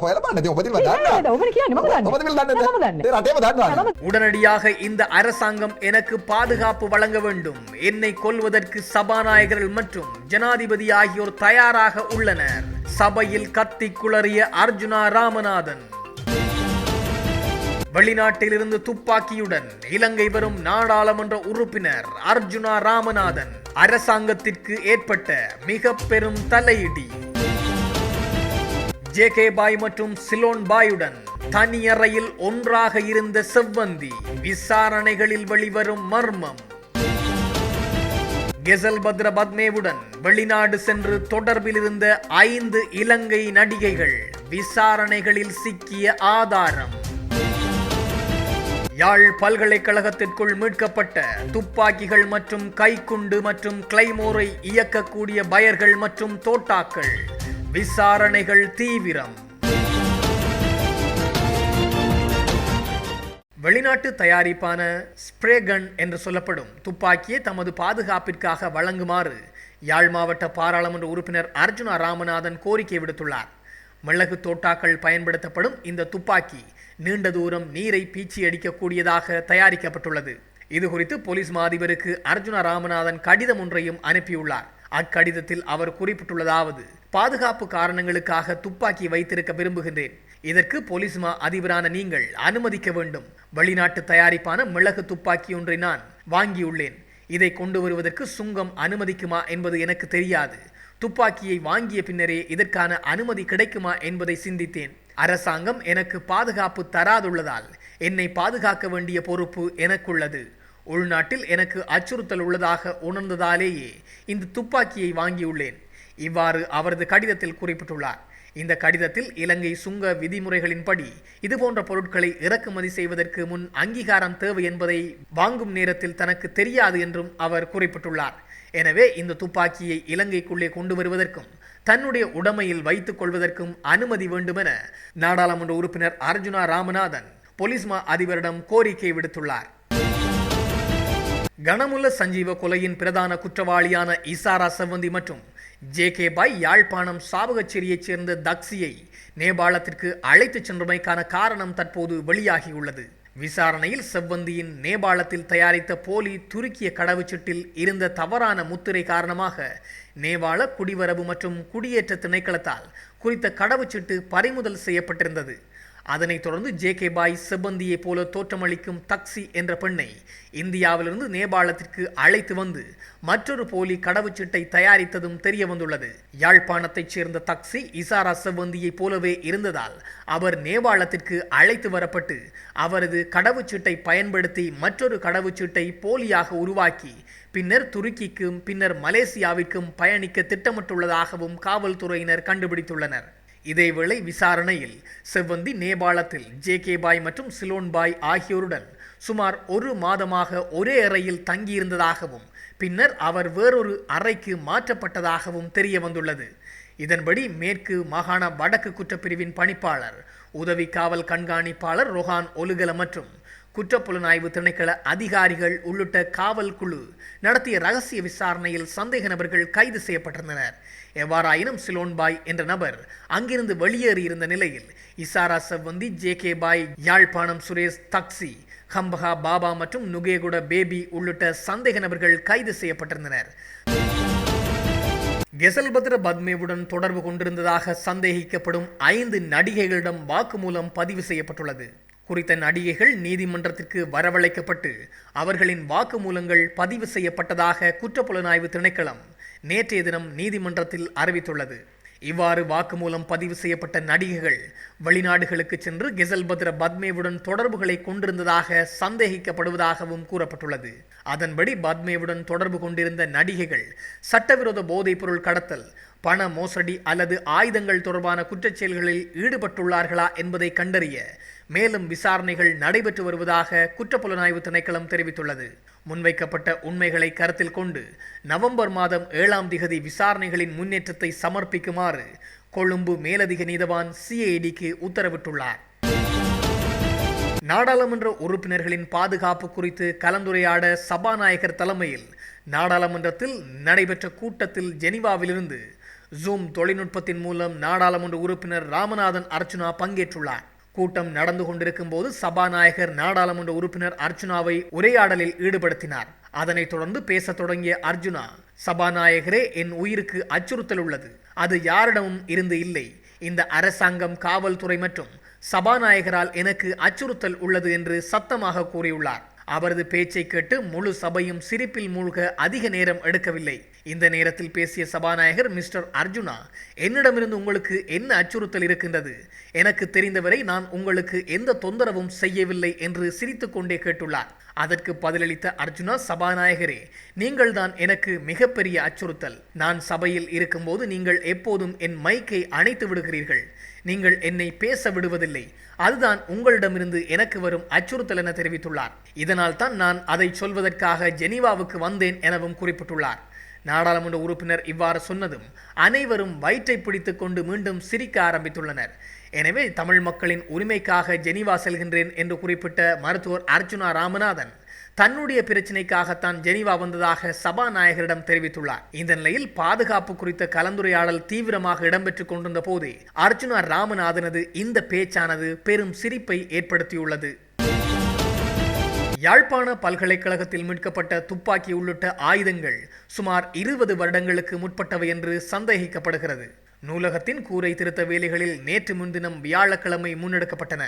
හොයලා බලන්න. ඉතින් ඔබ දින ඒ දන්නවා. නේද? ඔබට කියන්නේ මම දන්නේ. ඔබ දින දන්නේ මම දන්නේ. ඒ රටේම දන්නවා. உடனடியாக இந்த அரசாங்கம் எனக்கு பாதுகாப்பு வழங்க வேண்டும் என்னை கொல்வதற்கு சபாநாயகர்கள் மற்றும் ஜனாதிபதி ஆகியோர் தயாராக உள்ளனர் சபையில் கத்தி குளறிய அர்ஜுனா ராமநாதன் வெளிநாட்டிலிருந்து துப்பாக்கியுடன் இலங்கை வரும் நாடாளுமன்ற உறுப்பினர் அர்ஜுனா ராமநாதன் அரசாங்கத்திற்கு ஏற்பட்ட மிக பெரும் தலையிடி ஜே கே பாய் மற்றும் சிலோன் பாயுடன் தனியறையில் ஒன்றாக இருந்த செவ்வந்தி விசாரணைகளில் வெளிவரும் மர்மம். கெசல் பத்ர பத்மேவுடன் வெளிநாடு சென்று தொடர்பில் இருந்த ஐந்து இலங்கை நடிகைகள் விசாரணைகளில் சிக்கிய ஆதாரம். யாழ் பல்கலைக்கழகத்திற்குள் மீட்கப்பட்ட துப்பாக்கிகள் மற்றும் கைக்குண்டு மற்றும் கிளைமோரை இயக்கக்கூடிய பயர்கள் மற்றும் தோட்டாக்கள். விசாரணைகள் தீவிரம். வெளிநாட்டு தயாரிப்பான ஸ்ப்ரேகன் என்று சொல்லப்படும் துப்பாக்கியை தமது பாதுகாப்பிற்காக வழங்குமாறு யாழ் மாவட்ட பாராளுமன்ற உறுப்பினர் அர்ஜுனா ராமநாதன் கோரிக்கை விடுத்துள்ளார். மிளகு தோட்டாக்கள் பயன்படுத்தப்படும் இந்த துப்பாக்கி நீண்ட தூரம் நீரை பீச்சி அடிக்கக்கூடியதாக தயாரிக்கப்பட்டுள்ளது. இது குறித்து போலீஸ் மா அதிபருக்கு அர்ஜுனா ராமநாதன் கடிதம் ஒன்றையும் அனுப்பியுள்ளார். அக்கடிதத்தில் அவர் குறிப்பிட்டுள்ளதாவது பாதுகாப்பு காரணங்களுக்காக துப்பாக்கி வைத்திருக்க விரும்புகின்றேன். இதற்கு போலீஸ் மா அதிபரான நீங்கள் அனுமதிக்க வேண்டும். வெளிநாட்டு தயாரிப்பான மிளகு துப்பாக்கி ஒன்றை நான் வாங்கியுள்ளேன். இதை கொண்டு வருவதற்கு சுங்கம் அனுமதிக்குமா என்பது எனக்கு தெரியாது. துப்பாக்கியை வாங்கிய பின்னரே இதற்கான அனுமதி கிடைக்குமா என்பதை சிந்தித்தேன். அரசாங்கம் எனக்கு பாதுகாப்பு தராதுள்ளதால் என்னை பாதுகாக்க வேண்டிய பொறுப்பு எனக்குள்ளது. உள்நாட்டில் எனக்கு அச்சுறுத்தல் உள்ளதாக உணர்ந்ததாலேயே இந்த துப்பாக்கியை வாங்கியுள்ளேன். இவ்வாறு அவரது கடிதத்தில் குறிப்பிட்டுள்ளார். இந்த கடிதத்தில் இலங்கை சுங்க விதிமுறைகளின்படி இதுபோன்ற பொருட்களை இறக்குமதி செய்வதற்கு முன் அங்கீகாரம் தேவை என்பதை வாங்கும் நேரத்தில் தனக்கு தெரியாது என்றும் அவர் குறிப்பிட்டுள்ளார். எனவே இந்த துப்பாக்கியை இலங்கைக்குள்ளே கொண்டு வருவதற்கும் தன்னுடைய உடைமையில் வைத்துக் கொள்வதற்கும் அனுமதி வேண்டுமென நாடாளுமன்ற உறுப்பினர் அர்ஜுனா ராமநாதன் பொலிஸ்மா அதிபரிடம் கோரிக்கை விடுத்துள்ளார். கனமுல்ல சஞ்சீவ கொலையின் பிரதான குற்றவாளியான இசாரா செவ்வந்தி மற்றும் ஜே கே பாய் யாழ்ப்பாணம் சாவகச்சேரியைச் சேர்ந்த தக்சியை நேபாளத்திற்கு அழைத்துச் சென்றமைக்கான காரணம் தற்போது வெளியாகியுள்ளது. விசாரணையில் செவ்வந்தியின் நேபாளத்தில் தயாரித்த போலி துருக்கிய கடவுச்சீட்டில் இருந்த தவறான முத்திரை காரணமாக நேபாள குடிவரவு மற்றும் குடியேற்ற திணைக்களத்தால் குறித்த கடவுச்சீட்டு பறிமுதல் செய்யப்பட்டிருந்தது. அதனைத் தொடர்ந்து ஜே கே பாய் செவ்வந்தியை போல தோற்றமளிக்கும் தக்சி என்ற பெண்ணை இந்தியாவிலிருந்து நேபாளத்திற்கு அழைத்து வந்து மற்றொரு போலி கடவுச்சீட்டை தயாரித்ததும் தெரிய வந்துள்ளது யாழ்ப்பாணத்தைச் சேர்ந்த தக்சி இசாரா செவ்வந்தியைப் போலவே இருந்ததால் அவர் நேபாளத்திற்கு அழைத்து வரப்பட்டு அவரது கடவுச்சீட்டை பயன்படுத்தி மற்றொரு கடவுச்சீட்டை போலியாக உருவாக்கி பின்னர் துருக்கிக்கும் பின்னர் மலேசியாவிற்கும் பயணிக்க திட்டமிட்டுள்ளதாகவும் காவல்துறையினர் கண்டுபிடித்துள்ளனர். இதேவேளை விசாரணையில் செவ்வந்தி நேபாளத்தில் ஜே கே பாய் மற்றும் சிலோன் பாய் ஆகியோருடன் சுமார் ஒரு மாதமாக ஒரே அறையில் தங்கியிருந்ததாகவும் பின்னர் அவர் வேறொரு அறைக்கு மாற்றப்பட்டதாகவும் தெரிய வந்துள்ளது இதன்படி மேற்கு மாகாண வடக்கு குற்றப்பிரிவின் பணிப்பாளர் உதவி காவல் கண்காணிப்பாளர் ரொஹான் ஒலுகல மற்றும் குற்றப்புலனாய்வு திணைக்கள அதிகாரிகள் உள்ளிட்ட காவல் குழு நடத்திய ரகசிய விசாரணையில் சந்தேக நபர்கள் கைது செய்யப்பட்டிருந்தனர். எவ்வாறாயினும் சிலோன் பாய் என்ற நபர் அங்கிருந்து வெளியேறியிருந்த நிலையில் இசாரா செவ்வந்தி ஜே கே பாய் யாழ்ப்பாணம் சுரேஷ் தக்சி ஹம்பஹா பாபா மற்றும் நுகேகுட பேபி உள்ளிட்ட சந்தேக நபர்கள் கைது செய்யப்பட்டிருந்தனர். கெசல்பத்ர பத்மேவுடன் தொடர்பு கொண்டிருந்ததாக சந்தேகிக்கப்படும் ஐந்து நடிகைகளிடம் வாக்குமூலம் பதிவு செய்யப்பட்டுள்ளது. குறித்த நடிகைகள் நீதிமன்றத்திற்கு வரவழைக்கப்பட்டு அவர்களின் வாக்குமூலங்கள் பதிவு செய்யப்பட்டதாக குற்றப்புலனாய்வு திணைக்களம் நேற்றைய தினம் நீதிமன்றத்தில் அறிவித்துள்ளது. இவ்வாறு வாக்குமூலம் பதிவு செய்யப்பட்ட நடிகைகள் வெளிநாடுகளுக்கு சென்று கெசல்பத்ர பத்மேவுடன் தொடர்புகளை கொண்டிருந்ததாக சந்தேகிக்கப்படுவதாகவும் கூறப்பட்டுள்ளது. அதன்படி பத்மேவுடன் தொடர்பு கொண்டிருந்த நடிகைகள் சட்டவிரோத போதைப் பொருள் கடத்தல் பண மோசடி அல்லது ஆயுதங்கள் தொடர்பான குற்றச்செயல்களில் ஈடுபட்டுள்ளார்களா என்பதை கண்டறிய மேலும் விசாரணைகள் நடைபெற்று வருவதாக குற்றப்புலனாய்வு திணைக்களம் தெரிவித்துள்ளது. முன்வைக்கப்பட்ட உண்மைகளை கருத்தில் கொண்டு நவம்பர் மாதம் ஏழாம் திகதி விசாரணைகளின் முன்னேற்றத்தை சமர்ப்பிக்குமாறு கொழும்பு மேலதிக நீதவான் சிஐடிக்கு உத்தரவிட்டுள்ளார். நாடாளுமன்ற உறுப்பினர்களின் பாதுகாப்பு குறித்து கலந்துரையாட சபாநாயகர் தலைமையில் நாடாளுமன்றத்தில் நடைபெற்ற கூட்டத்தில் ஜெனிவாவிலிருந்து ஜூம் தொழில்நுட்பத்தின் மூலம் நாடாளுமன்ற உறுப்பினர் ராமநாதன் அர்ச்சுனா பங்கேற்றுள்ளார். கூட்டம் நடந்து கொண்டிருக்கும் போது சபாநாயகர் நாடாளுமன்ற உறுப்பினர் அர்ஜுனாவை உரையாடலில் ஈடுபடுத்தினார். அதனைத் தொடர்ந்து பேசத் தொடங்கிய அர்ஜுனா சபாநாயகரே என் உயிருக்கு அச்சுறுத்தல் உள்ளது. அது யாரிடமும் இருந்து இல்லை. இந்த அரசாங்கம் காவல்துறை மற்றும் சபாநாயகரால் எனக்கு அச்சுறுத்தல் உள்ளது என்று சத்தமாக கூறியுள்ளார். அவரது பேச்சை கேட்டு முழு சபையும் சிரிப்பில் மூழ்க அதிக நேரம் எடுக்கவில்லை. இந்த நேரத்தில் பேசிய சபாநாயகர் மிஸ்டர் அர்ஜுனா என்னிடமிருந்து உங்களுக்கு என்ன அச்சுறுத்தல் இருக்கின்றது? எனக்கு தெரிந்தவரை நான் உங்களுக்கு எந்த தொந்தரவும் செய்யவில்லை என்று சிரித்துக்கொண்டே கேட்டுள்ளார். அதற்கு பதிலளித்த அர்ஜுனா சபாநாயகரே நீங்கள் தான் எனக்கு மிகப்பெரிய அச்சுறுத்தல். நான் சபையில் இருக்கும்போது நீங்கள் எப்போதும் என் மைக்கை அணைத்து விடுகிறீர்கள். நீங்கள் என்னை பேச விடுவதில்லை. அதுதான் உங்களிடமிருந்து எனக்கு வரும் அச்சுறுத்தல் என தெரிவித்துள்ளார். இதனால் தான் நான் அதை சொல்வதற்காக ஜெனீவாவுக்கு வந்தேன் எனவும் குறிப்பிட்டுள்ளார். நாடாளுமன்ற உறுப்பினர் இவ்வாறு சொன்னதும் அனைவரும் வயிற்றை பிடித்துக் கொண்டு மீண்டும் சிரிக்க ஆரம்பித்துள்ளனர். எனவே தமிழ் மக்களின் உரிமைக்காக ஜெனீவா செல்கின்றேன் என்று குறிப்பிட்ட மருத்துவர் அர்ச்சுனா ராமநாதன் தன்னுடைய பிரச்சினைக்காகத்தான் ஜெனீவா வந்ததாக சபாநாயகரிடம் தெரிவித்துள்ளார். இந்த நிலையில் பாதுகாப்பு குறித்த கலந்துரையாடல் தீவிரமாக இடம்பெற்றுக் கொண்டிருந்த போது அர்ச்சுனா ராமநாதனது இந்த பேச்சானது பெரும் சிரிப்பை ஏற்படுத்தியுள்ளது. யாழ்ப்பாண பல்கலைக்கழகத்தில் மீட்கப்பட்ட துப்பாக்கி உள்ளிட்ட ஆயுதங்கள் சுமார் இருபது வருடங்களுக்கு முற்பட்டவை என்று சந்தேகிக்கப்படுகிறது. நூலகத்தின் கூரை திருத்த வேலைகளில் நேற்று முன்தினம் வியாழக்கிழமை முன்னெடுக்கப்பட்டன.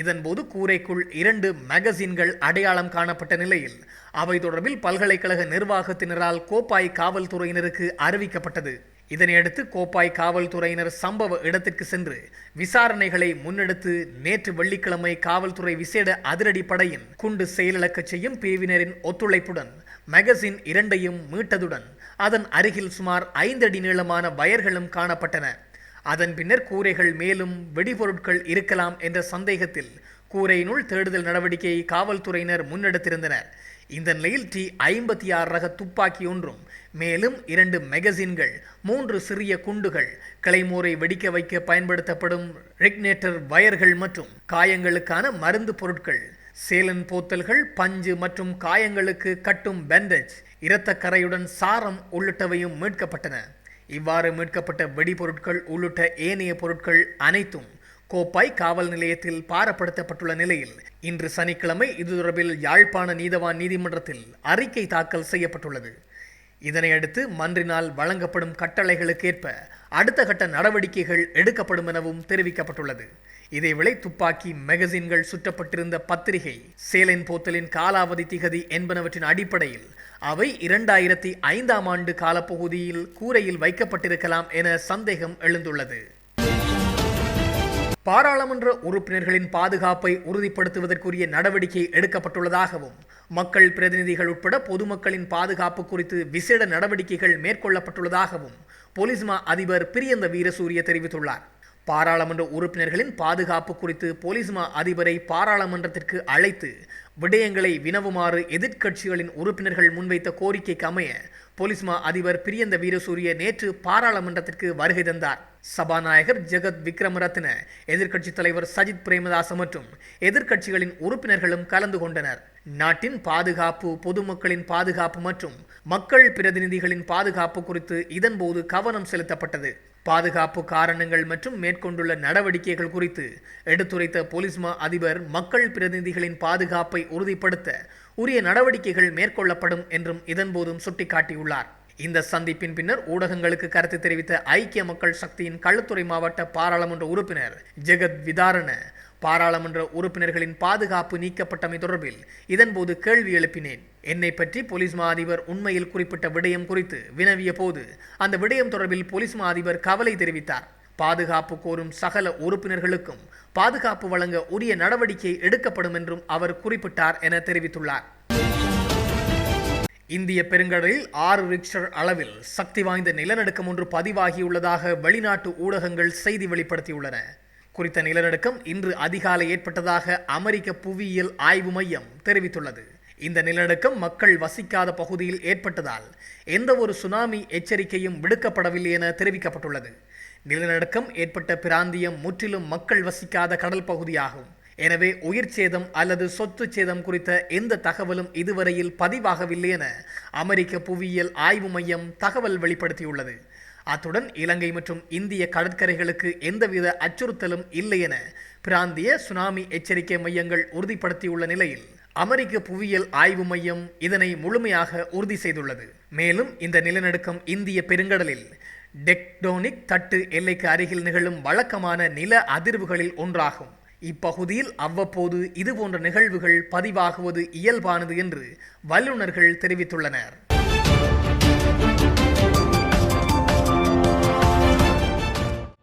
இதன்போது கூரைக்குள் இரண்டு மேகசின்கள் அடையாளம் காணப்பட்ட நிலையில் அவை தொடர்பில் பல்கலைக்கழக நிர்வாகத்தினரால் கோப்பாய் காவல்துறையினருக்கு அறிவிக்கப்பட்டது. இதனையடுத்து கோப்பாய் காவல்துறையினர் சம்பவ இடத்திற்கு சென்று விசாரணைகளை முன்னெடுத்து நேற்று வெள்ளிக்கிழமை காவல்துறை விசேட அதிரடி படையின் குண்டு செயலிழக்கச் செய்யும் பிரிவினரின் ஒத்துழைப்புடன் மேகசின் இரண்டையும் மீட்டதுடன் அதன் அருகில் சுமார் ஐந்தடி நீளமான வயர்களும் காணப்பட்டன. அதன் பின்னர் கூரைகள் மேலும் வெடிபொருட்கள் இருக்கலாம் என்ற சந்தேகத்தில் கூரையினுள் தேடுதல் நடவடிக்கையை காவல்துறையினர் முன்னெடுத்திருந்தனர். இந்த நிலையில் டி ஐம்பத்தி ஆறு ரக துப்பாக்கி ஒன்றும் மேலும் இரண்டு மெகசின்கள் மூன்று சிறிய குண்டுகள் கிளைமோரை வெடிக்க வைக்க பயன்படுத்தப்படும் ரெக்னேட்டர் வயர்கள் மற்றும் காயங்களுக்கான மருந்து பொருட்கள் சேலன் போத்தல்கள் பஞ்சு மற்றும் காயங்களுக்கு கட்டும் பேண்டேஜ் இரத்தக்கரையுடன் சாரம் உள்ளிட்டவையும் மீட்கப்பட்டன. இவ்வாறு மீட்கப்பட்ட வெடிபொருட்கள் உள்ளிட்ட ஏனைய பொருட்கள் அனைத்தும் கோப்பாய் காவல் நிலையத்தில் பாரப்படுத்தப்பட்டுள்ள நிலையில் இன்று சனிக்கிழமை இது தொடர்பில் யாழ்ப்பாண நீதவான் நீதிமன்றத்தில் அறிக்கை தாக்கல் செய்யப்பட்டுள்ளது. இதனையடுத்து மன்றினால் வழங்கப்படும் கட்டளைகளுக்கேற்ப அடுத்த கட்ட நடவடிக்கைகள் எடுக்கப்படும் எனவும் தெரிவிக்கப்பட்டுள்ளது. இதேவேளை துப்பாக்கி மெகசின்கள் சுற்றப்பட்டிருந்த பத்திரிகை சேலன் போத்தலின் காலாவதி திகதி என்பனவற்றின் அடிப்படையில் அவை இரண்டாயிரத்தி ஐந்தாம் ஆண்டு காலப்பகுதியில் கூரையில் வைக்கப்பட்டிருக்கலாம் என சந்தேகம் எழுந்துள்ளது. பாராளுமன்ற உறுப்பினர்களின் பாதுகாப்பை உறுதிப்படுத்துவதற்குரிய நடவடிக்கை எடுக்கப்பட்டுள்ளதாகவும் மக்கள் பிரதிநிதிகள் உட்பட பொதுமக்களின் பாதுகாப்பு குறித்து விசேட நடவடிக்கைகள் மேற்கொள்ளப்பட்டுள்ளதாகவும் பொலிஸ்மா அதிபர் பிரியந்த வீரசூரிய தெரிவித்துள்ளார். பாராளுமன்ற உறுப்பினர்களின் பாதுகாப்பு குறித்து போலீஸ்மா அதிபரை பாராளுமன்றத்திற்கு அழைத்து விடயங்களை வினவுமாறு எதிர்க்கட்சிகளின் உறுப்பினர்கள் முன்வைத்த கோரிக்கைக்கு அமைய போலீஸ்மா அதிபர் பிரியந்த வீரசூரிய நேற்று பாராளுமன்றத்திற்கு வருகை தந்தார். சபாநாயகர் ஜெகத் விக்ரமரத்ன எதிர்க்கட்சித் தலைவர் சஜித் பிரேமதாச மற்றும் எதிர்க்கட்சிகளின் உறுப்பினர்களும் கலந்து கொண்டனர். நாட்டின் பாதுகாப்பு பொதுமக்களின் பாதுகாப்பு மற்றும் மக்கள் பிரதிநிதிகளின் பாதுகாப்பு குறித்து இதன்போது கவனம் செலுத்தப்பட்டது. பாதுகாப்பு காரணங்கள் மற்றும் மேற்கொண்டுள்ள நடவடிக்கைகள் குறித்து எடுத்துரைத்த போலீஸ்மா அதிபர் மக்கள் பிரதிநிதிகளின் பாதுகாப்பை உறுதிப்படுத்த உரிய நடவடிக்கைகள் மேற்கொள்ளப்படும் என்றும் இதன்போதும் சுட்டிக்காட்டியுள்ளார். இந்த சந்திப்பின் பின்னர் ஊடகங்களுக்கு கருத்து தெரிவித்த ஐக்கிய மக்கள் சக்தியின் களுத்துறை மாவட்ட பாராளுமன்ற உறுப்பினர் ஜெகத் விதாரண. பாராளுமன்ற உறுப்பினர்களின் பாதுகாப்பு நீக்கப்பட்டமை தொடர்பில் இதன்போது கேள்வி எழுப்பினேன். என்னை பற்றி போலீஸ் மா அதிபர் உண்மையில் குறிப்பிட்ட விடயம் குறித்து வினவிய போது அந்த விடயம் தொடர்பில் போலீஸ் மா அதிபர் கவலை தெரிவித்தார். பாதுகாப்பு கோரும் சகல உறுப்பினர்களுக்கும் பாதுகாப்பு வழங்க உரிய நடவடிக்கை எடுக்கப்படும் என்றும் அவர் குறிப்பிட்டார் என தெரிவித்துள்ளார். இந்திய பெருங்கடலில் ஆறு ரிக்டர் அளவில் சக்தி வாய்ந்த நிலநடுக்கம் ஒன்று பதிவாகியுள்ளதாக வெளிநாட்டு ஊடகங்கள் செய்தி வெளிப்படுத்தியுள்ளன. குறித்த நிலநடுக்கம் இன்று அதிகாலை ஏற்பட்டதாக அமெரிக்க புவியியல் ஆய்வு மையம் தெரிவித்துள்ளது. இந்த நிலநடுக்கம் மக்கள் வசிக்காத பகுதியில் ஏற்பட்டதால் எந்த ஒரு சுனாமி எச்சரிக்கையும் விடுக்கப்படவில்லை என தெரிவிக்கப்பட்டுள்ளது. நிலநடுக்கம் ஏற்பட்ட பிராந்தியம் முற்றிலும் மக்கள் வசிக்காத கடல் பகுதியாகும். எனவே உயிர் சேதம் அல்லது சொத்து சேதம் குறித்த எந்த தகவலும் இதுவரையில் பதிவாகவில்லை என அமெரிக்க புவியியல் ஆய்வு மையம் தகவல் வெளிப்படுத்தியுள்ளது. அத்துடன் இலங்கை மற்றும் இந்திய கடற்கரைகளுக்கு எந்தவித அச்சுறுத்தலும் இல்லை என பிராந்திய சுனாமி எச்சரிக்கை மையங்கள் உறுதிப்படுத்தியுள்ள நிலையில் அமெரிக்க புவியியல் ஆய்வு மையம் இதனை முழுமையாக உறுதி செய்துள்ளது. மேலும் இந்த நிலநடுக்கம் இந்திய பெருங்கடலில் டெக்டோனிக் தட்டு எல்லைக்கு அருகில் நிகழும் வழக்கமான நில அதிர்வுகளில் ஒன்றாகும். இப்பகுதியில் அவ்வப்போது இதுபோன்ற நிகழ்வுகள் பதிவாகுவது இயல்பானது என்று வல்லுநர்கள் தெரிவித்துள்ளனர்.